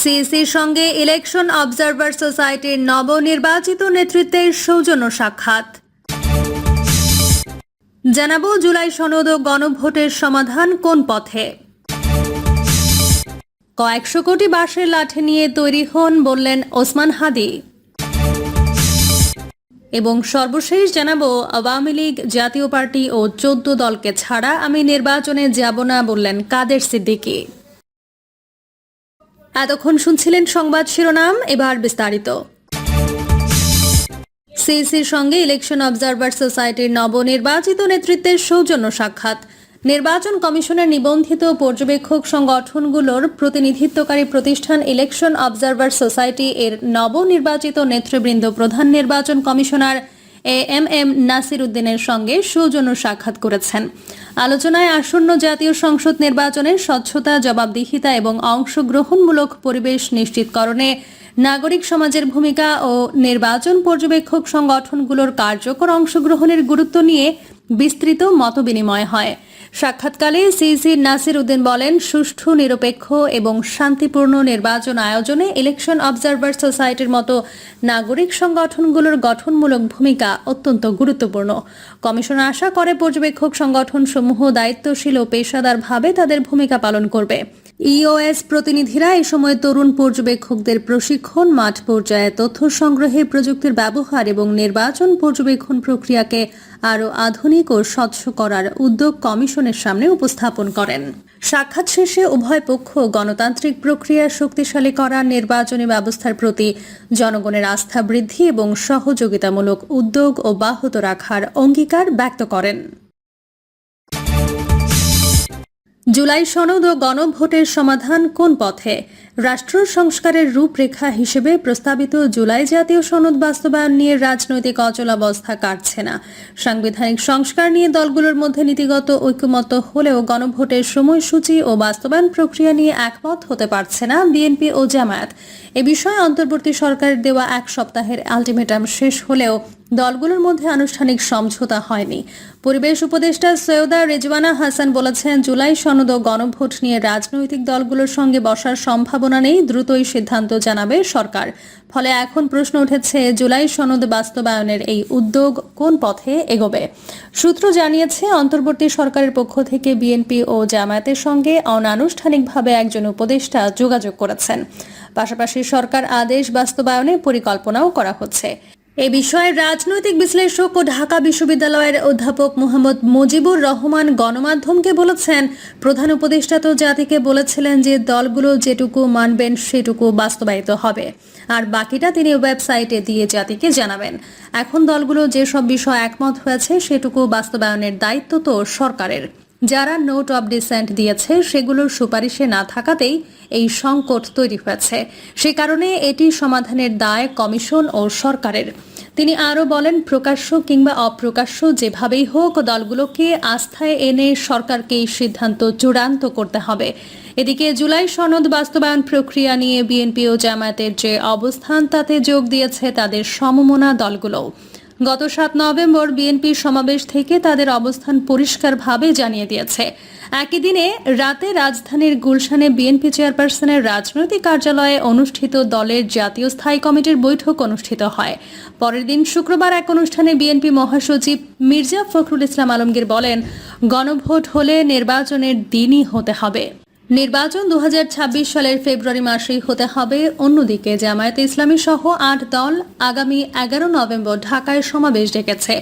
সিইসির সঙ্গে election observer সোসাইটির নবনির্বাচিত নেতৃত্বের সৌজন্য সাক্ষাৎ। জানাব জুলাই সনদ ও গণভোটের সমাধান কোন পথে? কয়েকশো কোটি বাঁশের লাঠি নিয়ে তৈরি হন বললেন ওসমান হাদি। এবং সর্বশেষ জানাব আওয়ামী লীগ, জাতীয় পার্টি ও চোদ্দ দলকে ছাড়া আমি নির্বাচনে যাব না বললেন কাদের সিদ্দিকী। এতক্ষণ শুনছিলেন সংবাদ শিরোনাম, এবার বিস্তারিত। সিইসির সঙ্গে ইলেকশন অবজারভার সোসাইটির নবনির্বাচিত নেতৃত্বের সৌজন্য সাক্ষাৎ। নির্বাচন কমিশনের নিবন্ধিত পর্যবেক্ষক সংগঠনগুলোর প্রতিনিধিত্বকারী প্রতিষ্ঠান ইলেকশন অবজারভার সোসাইটি এর নবনির্বাচিত নেতৃবৃন্দ প্রধান নির্বাচন commissioner A M M Nasir উদ্দিনের সঙ্গে সৌজন্য সাক্ষাৎ করেছেন। আলোচনায় আসন্ন জাতীয় সংসদ নির্বাচনের স্বচ্ছতা, জবাবদিহিতা এবং অংশগ্রহণমূলক পরিবেশ নিশ্চিতকরণে নাগরিক সমাজের ভূমিকা ও নির্বাচন পর্যবেক্ষক সংগঠনগুলোর কার্যকর অংশগ্রহণের গুরুত্ব নিয়ে বিস্তৃত মতবিনিময় হয়। সাক্ষাৎকালে সিসি নাসির উদ্দিন বলেন, সুষ্ঠু, নিরপেক্ষ এবং শান্তিপূর্ণ নির্বাচন আয়োজনে ইলেকশন অবজারভার সোসাইটির মতো নাগরিক সংগঠনগুলোর গঠনমূলক ভূমিকা অত্যন্ত গুরুত্বপূর্ণ। কমিশন আশা করে, পর্যবেক্ষক সংগঠনসমূহ দায়িত্বশীল ও পেশাদারভাবে তাদের ভূমিকা পালন করবে। ইওএস প্রতিনিধিরা এই সময় তরুণ পর্যবেক্ষকদের প্রশিক্ষণ, মাঠ পর্যায়ে তথ্য সংগ্রহে প্রযুক্তির ব্যবহার এবং নির্বাচন পর্যবেক্ষণ প্রক্রিয়াকে আরও আধুনিক ও স্বচ্ছ করার উদ্যোগ কমিশনের সামনে উপস্থাপন করেন। সাক্ষাৎ শেষে উভয় পক্ষ গণতান্ত্রিক প্রক্রিয়া শক্তিশালী করা নির্বাচনী ব্যবস্থার প্রতি জনগণের আস্থা বৃদ্ধি এবং সহযোগিতামূলক উদ্যোগ অব্যাহত রাখার অঙ্গীকার ব্যক্ত করেন। জুলাই সনদ ও গণভোটের সমাধান কোন পথে? রাষ্ট্র সংস্কারের রূপরেখা হিসেবে প্রস্তাবিত জুলাই জাতীয় সনদ বাস্তবায়ন নিয়ে রাজনৈতিক অচলাবস্থা কাটছে না। সাংবিধানিক সংস্কার নিয়ে দলগুলোর মধ্যে নীতিগত ঐক্যমত হলেও গণভোটের সময়সূচি ও বাস্তবায়ন প্রক্রিয়া নিয়ে একমত হতে পারছে না বিএনপি ও জামায়াত। এ বিষয়ে অন্তর্বর্তী সরকারের দেওয়া এক সপ্তাহের আলটিমেটাম শেষ হলেও দলগুলোর মধ্যে আনুষ্ঠানিক সমঝোতা হয়নি। পরিবেশ উপদেষ্টা সৈয়দা রেজওয়ানা হাসান বলেছেন, জুলাই সনদ ও গণভোট নিয়ে রাজনৈতিক দলগুলোর সঙ্গে বসার সম্ভাবনা নেই, দ্রুতই সিদ্ধান্ত জানাবে সরকার। ফলে এখন প্রশ্ন উঠেছে, জুলাই সনদ বাস্তবায়নের এই উদ্যোগ কোন পথে এগোবে? সূত্র জানিয়েছে, অন্তর্বর্তী সরকারের পক্ষ থেকে বিএনপি ও জামায়াতের সঙ্গে অনানুষ্ঠানিকভাবে একজন উপদেষ্টা যোগাযোগ করেছেন। পাশাপাশি সরকার আদেশ বাস্তবায়নে পরিকল্পনাও করা হচ্ছে। এ বিষয়ে রাজনৈতিক বিশ্লেষক ও ঢাকা বিশ্ববিদ্যালয়ের অধ্যাপক মোহাম্মদ মুজিবুর রহমান গণমাধ্যমকে বলেছেন, প্রধান উপদেষ্টা তো জাতিকে বলেছিলেন যে দলগুলো যেটুকু মানবেন সেটুকু বাস্তবায়িত হবে। আর বাকিটা তিনি ওয়েবসাইটে দিয়ে জাতিকে জানাবেন। এখন দলগুলো যেসব বিষয় একমত হয়েছে, সেটুকু বাস্তবায়নের দায়িত্ব তো সরকারের। যারা নোট অব ডিসেন্ট দিয়েছে, সেগুলোর সুপারিশে না থাকাতেই এই সংকট তৈরি হয়েছে। সে কারণে এটি সমাধানের দায় কমিশন ও সরকারের। তিনি আরও বলেন, প্রকাশ্য কিংবা অপ্রকাশ্য যেভাবেই হোক, দলগুলোকে আস্থায় এনে সরকারকে এই সিদ্ধান্ত চূড়ান্ত করতে হবে। এদিকে জুলাই সনদ বাস্তবায়ন প্রক্রিয়া নিয়ে বিএনপি ও জামায়াতের যে অবস্থান, তাতে যোগ দিয়েছে তাদের সমমনা দলগুলো গত সাত নভেম্বর বিএনপি সমাবেশ থেকে তাদের অবস্থান পরিষ্কারভাবে জানিয়ে দিয়েছে। একই দিনে রাতে রাজধানীর গুলশানে বিএনপি চেয়ারপারসনের রাজনৈতিক কার্যালয়ে অনুষ্ঠিত দলের জাতীয় স্থায়ী কমিটির বৈঠক অনুষ্ঠিত হয়। পরের দিন শুক্রবার এক অনুষ্ঠানে বিএনপি মহাসচিব মির্জা ফখরুল ইসলাম আলমগীর বলেন, গণভোট হলে নির্বাচনের দিনই হতে হবে। নির্বাচন দু হাজার ছাব্বিশ সালের ফেব্রুয়ারি মাসেই হতে হবে। অন্যদিকে জামায়াতে ইসলামী সহ আট দল আগামী এগারো নভেম্বর ঢাকায় সমাবেশ ডেকেছে।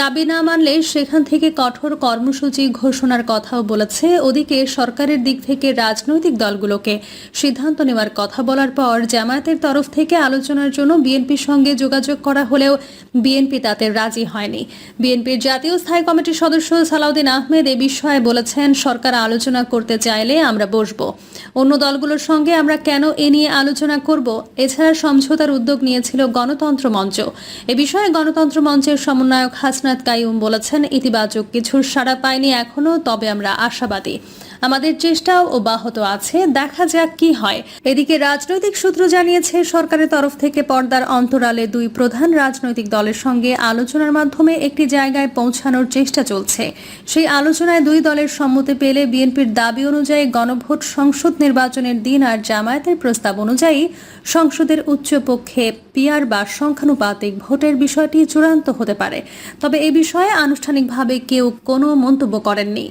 দাবি না মানলে সেখান থেকে কঠোর কর্মসূচি ঘোষণার কথাও বলেছে। ওদিকে সরকারের দিক থেকে রাজনৈতিক দলগুলোকে সিদ্ধান্ত নেওয়ার কথা বলার পর জামায়াতের তরফ থেকে আলোচনার জন্য বিএনপির সঙ্গে যোগাযোগ করা হলেও বিএনপি তাতে রাজি হয়নি। বিএনপির জাতীয় স্থায়ী কমিটির সদস্য সালাউদ্দিন আহমেদ এ বিষয়ে বলেছেন, সরকার আলোচনা করতে চাইলে আমরা বসব। অন্য দলগুলোর সঙ্গে আমরা কেন এ নিয়ে আলোচনা করব? এছাড়া সমঝোতার উদ্যোগ নিয়েছিল গণতন্ত্র মঞ্চ। এ বিষয়ে গণতন্ত্র মঞ্চের সমন্বয়ক হাসনাত কাইম বলেছেন ইতিবাচক কিছু সাড়া পায়নি এখনও তবে আমরা আশাবাদী। আমাদের চেষ্টাও অব্যাহত আছে, দেখা যাক কি হয়। এদিকে রাজনৈতিক সূত্র জানিয়েছে, সরকারের তরফ থেকে পর্দার অন্তরালে দুই প্রধান রাজনৈতিক দলের সঙ্গে আলোচনার মাধ্যমে একটি জায়গায় পৌঁছানোর চেষ্টা চলছে। সেই আলোচনায় দুই দলের সম্মতি পেলে বিএনপির দাবি অনুযায়ী গণভোট সংসদ নির্বাচনের দিন আর জামায়াতের প্রস্তাব অনুযায়ী সংসদের উচ্চপক্ষে পিয়ার বা সংখ্যানুপাতিক ভোটের বিষয়টি চূড়ান্ত হতে পারে। তবে এ বিষয়ে আনুষ্ঠানিকভাবে কেউ কোনো মন্তব্য করেননি।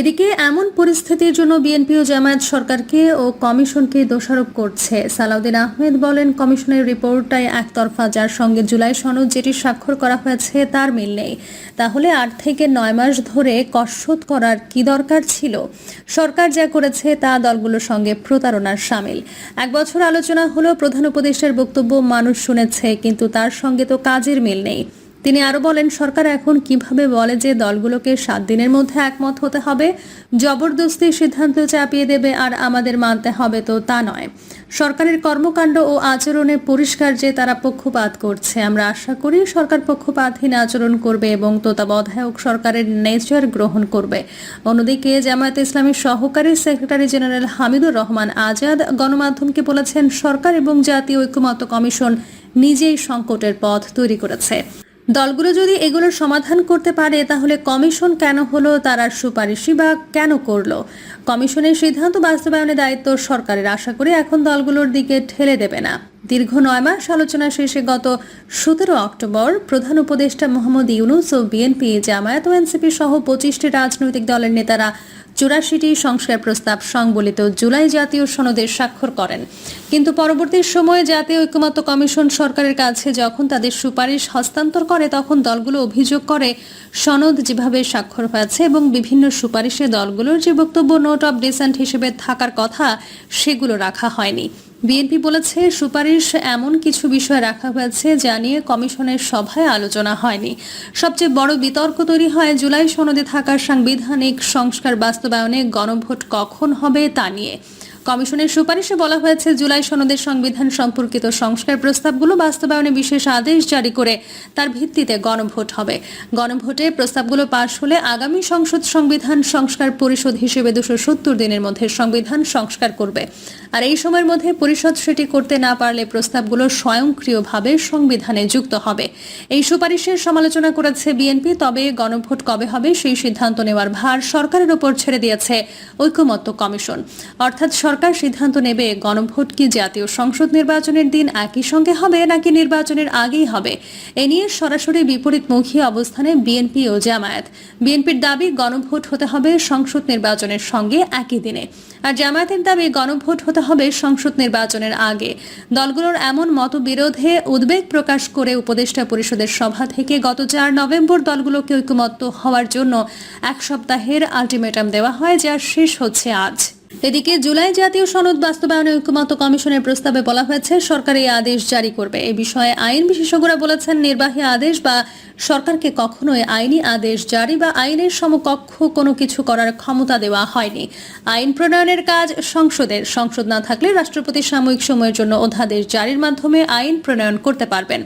এদিকে এমন পরিস্থিতির জন্য বিএনপি ও জামায়াত সরকারকে ও কমিশনকে দোষারোপ করছে। সালাউদ্দিন আহমেদ বলেন, কমিশনের রিপোর্টটাই একতরফা যার সঙ্গে জুলাই সনদ যেটি স্বাক্ষর করা হয়েছে তার মিল নেই। তাহলে আট থেকে নয় মাস ধরে কসরত করার কি দরকার ছিল? সরকার যা করেছে তা দলগুলোর সঙ্গে প্রতারণার সামিল। এক বছর আলোচনা হলো, প্রধান উপদেষ্টার বক্তব্য মানুষ শুনেছে, কিন্তু তার সঙ্গে তো কাজের মিল নেই। তিনি আরও বলেন, সরকার এখন কীভাবে বলে যে দলগুলোকে সাত দিনের মধ্যে একমত হতে হবে? জবরদস্তি সিদ্ধান্ত চাপিয়ে দেবে আর আমাদের মানতে হবে তো তা নয়। সরকারের কর্মকাণ্ড ও আচরণে পরিষ্কার যে তারা পক্ষপাত করছে। আমরা আশা করি সরকার পক্ষপাতহীন আচরণ করবে এবং তত্ত্বাবধায়ক সরকারের নেচার গ্রহণ করবে। অন্যদিকে জামায়াত ইসলামের সহকারী সেক্রেটারি জেনারেল হামিদুর রহমান আজাদ গণমাধ্যমকে বলেছেন, সরকার এবং জাতীয় ঐক্যমত্য কমিশন নিজেই সংকটের পথ তৈরি করেছে। দলগুলো যদি এগুলোর সমাধান করতে পারে, তাহলে কমিশন কেন হলো, তার সুপারিশই বা কেন করল? কমিশনের সিদ্ধান্ত বাস্তবায়নের দায়িত্ব সরকারের। আশা করি এখন দলগুলোর দিকে ঠেলে দেবে না। দীর্ঘ নয় মাস আলোচনা শেষে গত সতেরো অক্টোবর প্রধান উপদেষ্টা মোহাম্মদ ইউনুস ও বিএনপি জামায়াত ও এনসিপি সহ পঁচিশটি রাজনৈতিক দলের নেতারা চুরাশিটি সংস্কার প্রস্তাব সংবলিত জুলাই জাতীয় সনদে স্বাক্ষর করেন। কিন্তু পরবর্তী সময়ে জাতীয় ঐক্যমত্য কমিশন সরকারের কাছে যখন তাদের সুপারিশ হস্তান্তর করে, তখন দলগুলো অভিযোগ করে সনদ যেভাবে স্বাক্ষর হয়েছে এবং বিভিন্ন সুপারিশে দলগুলোর যে বক্তব্য, নোট অব ডিসেন্ট হিসেবে থাকার কথা সেগুলো রাখা হয়নি। বিএনপি বলেছে, সুপারিশ এমন কিছু বিষয় রাখা হয়েছে যা নিয়ে কমিশনের সভায় আলোচনা হয়নি। সবচেয়ে বড় বিতর্ক তৈরি হয় জুলাই সনদে থাকা সাংবিধানিক সংস্কার বাস্তবায়নে গণভোট কখন হবে তা নিয়ে। কমিশনের সুপারিশে বলা হয়েছে, জুলাই সনদের সংবিধান সম্পর্কিত সংস্কার প্রস্তাবগুলো বাস্তবায়নে বিশেষ আদেশ জারি করে তার ভিত্তিতে গণভোট হবে। গণভোটে প্রস্তাবগুলো পাশ হলে আগামী সংসদ সংবিধান সংস্কার পরিষদ হিসেবে দুশো সত্তর দিনের মধ্যে সংবিধান সংস্কার করবে। আর এই সময়ের মধ্যে পরিষদ সেটি করতে না পারলে প্রস্তাবগুলো স্বয়ংক্রিয়ভাবে সংবিধানে যুক্ত হবে। এই সুপারিশের সমালোচনা করেছে বিএনপি, তবে গণভোট কবে হবে সেই সিদ্ধান্ত নেওয়ার ভার সরকারের ওপর ছেড়ে দিয়েছে ঐক্যমত্য কমিশন। অর্থাৎ সরকার সিদ্ধান্ত নেবে গণভোট কি জাতীয় সংসদ নির্বাচনের দিন একই সঙ্গে হবে নাকি নির্বাচনের আগেই হবে। এ নিয়ে সরাসরি বিপরীতমুখী অবস্থানে বিএনপি ও জামায়াত। বিএনপির দাবি, গণভোট হতে হবে সংসদ নির্বাচনের সঙ্গে একই দিনে। আর জামায়াতের দাবি, গণভোট হতে হবে সংসদ নির্বাচনের আগে। দলগুলোর এমন মতবিরোধে উদ্বেগ প্রকাশ করে উপদেষ্টা পরিষদের সভা থেকে গত চার নভেম্বর দলগুলোকে ঐকমত্য হওয়ার জন্য এক সপ্তাহের আলটিমেটাম দেওয়া হয়, যা শেষ হচ্ছে আজ। এদিকে জুলাই জাতীয় সনদ বাস্তবায়নে ঐক্যমত্য কমিশনের প্রস্তাবে বলা হয়েছে, সরকার এই আদেশ জারি করবে। এ বিষয়ে আইন বিশেষজ্ঞরা বলেছেন, নির্বাহী আদেশ বা সরকারকে কখনোই আইনি আদেশ জারি বা আইনের সমকক্ষ কোনো কিছু করার ক্ষমতা দেওয়া হয়নি। আইন প্রণয়নের কাজ সংসদের। সংসদ না থাকলে রাষ্ট্রপতি সাময়িক সময়ের জন্য অধ্যাদেশ জারির মাধ্যমে আইন প্রণয়ন করতে পারবেন।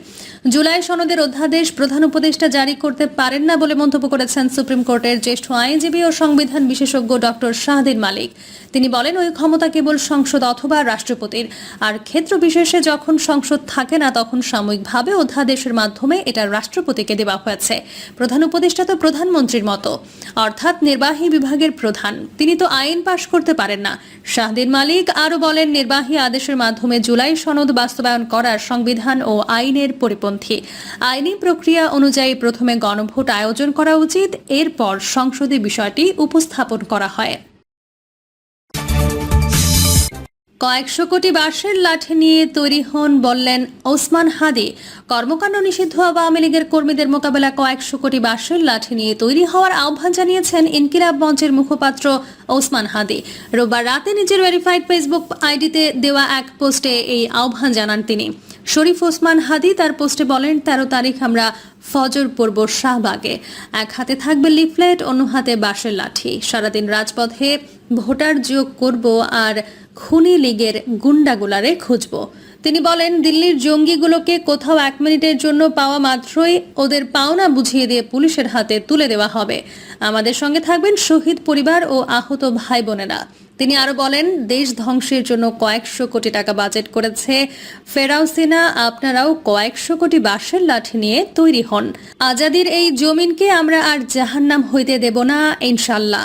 জুলাই সনদের অধ্যাদেশ প্রধান উপদেষ্টা জারি করতে পারেন না বলে মন্তব্য করেছেন সুপ্রিম কোর্টের জ্যেষ্ঠ আইনজীবী ও সংবিধান বিশেষজ্ঞ ডক্টর শাহদিন মালিক। তিনি বলেন, ওই ক্ষমতা কেবল সংসদ অথবা রাষ্ট্রপতির। আর ক্ষেত্র বিশেষে যখন সংসদ থাকে না, তখন সাময়িকভাবে অধ্যাদেশের মাধ্যমে এটা রাষ্ট্রপতিকে দেওয়া হয়েছে। প্রধান উপদেষ্টা তো প্রধানমন্ত্রীর মতো। অর্থাৎ নির্বাহী বিভাগের প্রধান। তিনি তো আইন পাশ করতে পারেন না। শাহদিন মালিক আরও বলেন, নির্বাহী আদেশের মাধ্যমে জুলাই সনদ বাস্তবায়ন করার সংবিধান ও আইনের পরিপন্থী। আইনি প্রক্রিয়া অনুযায়ী প্রথমে গণভোট আয়োজন করা উচিত। এরপর সংসদে বিষয়টি উপস্থাপন করা হয়। কয়েকশো কোটি বাঁশের লাঠি নিয়ে তৈরি হন বললেন ওসমান হাদি। কর্মকাণ্ড নিষিদ্ধ আওয়ামী লীগের কর্মীদের মোকাবেলা কয়েকশো কোটি বাঁশের লাঠি নিয়ে তৈরি হওয়ার আহ্বান জানিয়েছেন ইনকিলাব মঞ্চের মুখপাত্র ওসমান হাদি। রোববার রাতে নিজের ভেরিফাইড ফেসবুক আইডিতে দেওয়া এক পোস্টে এই আহ্বান জানান তিনি। শরীফ ওসমান হাদি তার পোস্টে বলেন, তেরো তারিখ আমরা ফজর পড়ব শাহবাগে। এক হাতে থাকবে লিফলেট, অন্য হাতে বাঁশের লাঠি। সারাদিন রাজপথে ভোটার যোগ করব আর খুনি লীগের গুন্ডাগুলারে খুঁজব। তিনি বলেন, দিল্লির জঙ্গিগুলোকে কোথাও এক মিনিটের জন্য পাওয়া মাত্রই ওদের পাওনা বুঝিয়ে দিয়ে পুলিশের হাতে তুলে দেওয়া হবে। আমাদের সঙ্গে থাকবেন শহীদ পরিবার ও আহত ভাই বোনেরা তিনি আরও বলেন, দেশ ধ্বংসের জন্য কয়েকশো কোটি টাকা বাজেট করেছে ফেরাউসিনা আপনারাও কয়েকশো কোটি বাঁশের লাঠি নিয়ে তৈরি হন। আজাদির এই জমিনকে আমরা আর জাহান্নাম হইতে দেব না ইনশাল্লাহ